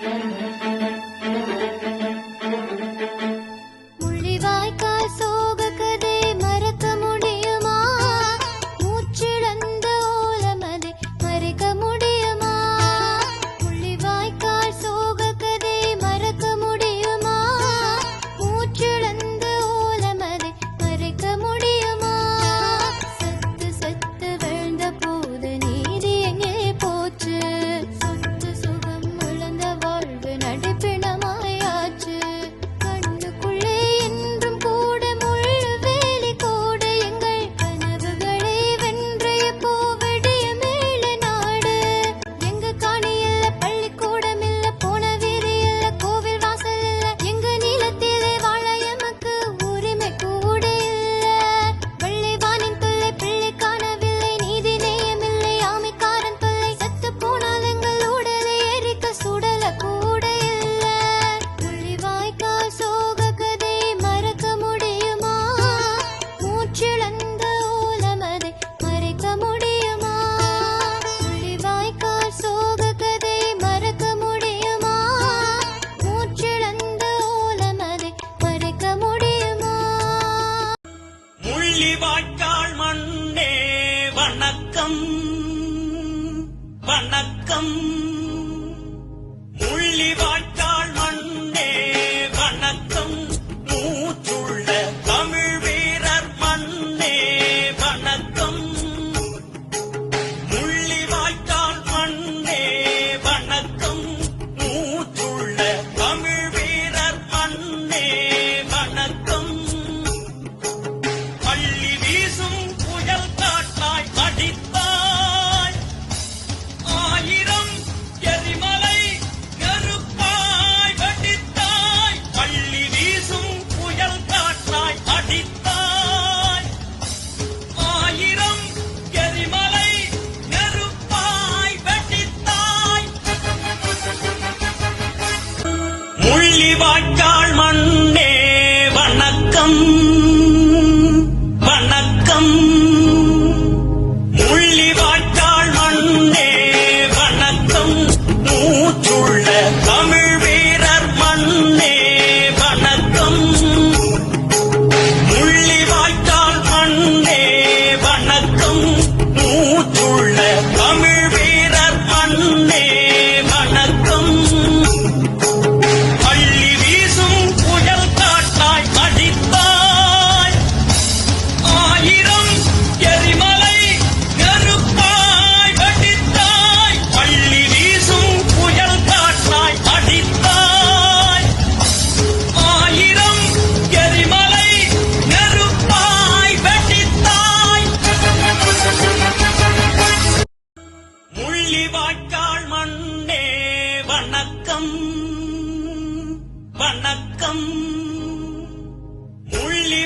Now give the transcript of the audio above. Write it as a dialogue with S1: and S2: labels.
S1: Amen. Mullivaikkal
S2: மண்ணே வணக்கம். முள்ளிவாய்க்கால் மண்ணே வணக்கம் வாய்க்கால் மண்ணே வணக்கம் வணக்கம். முள்ளி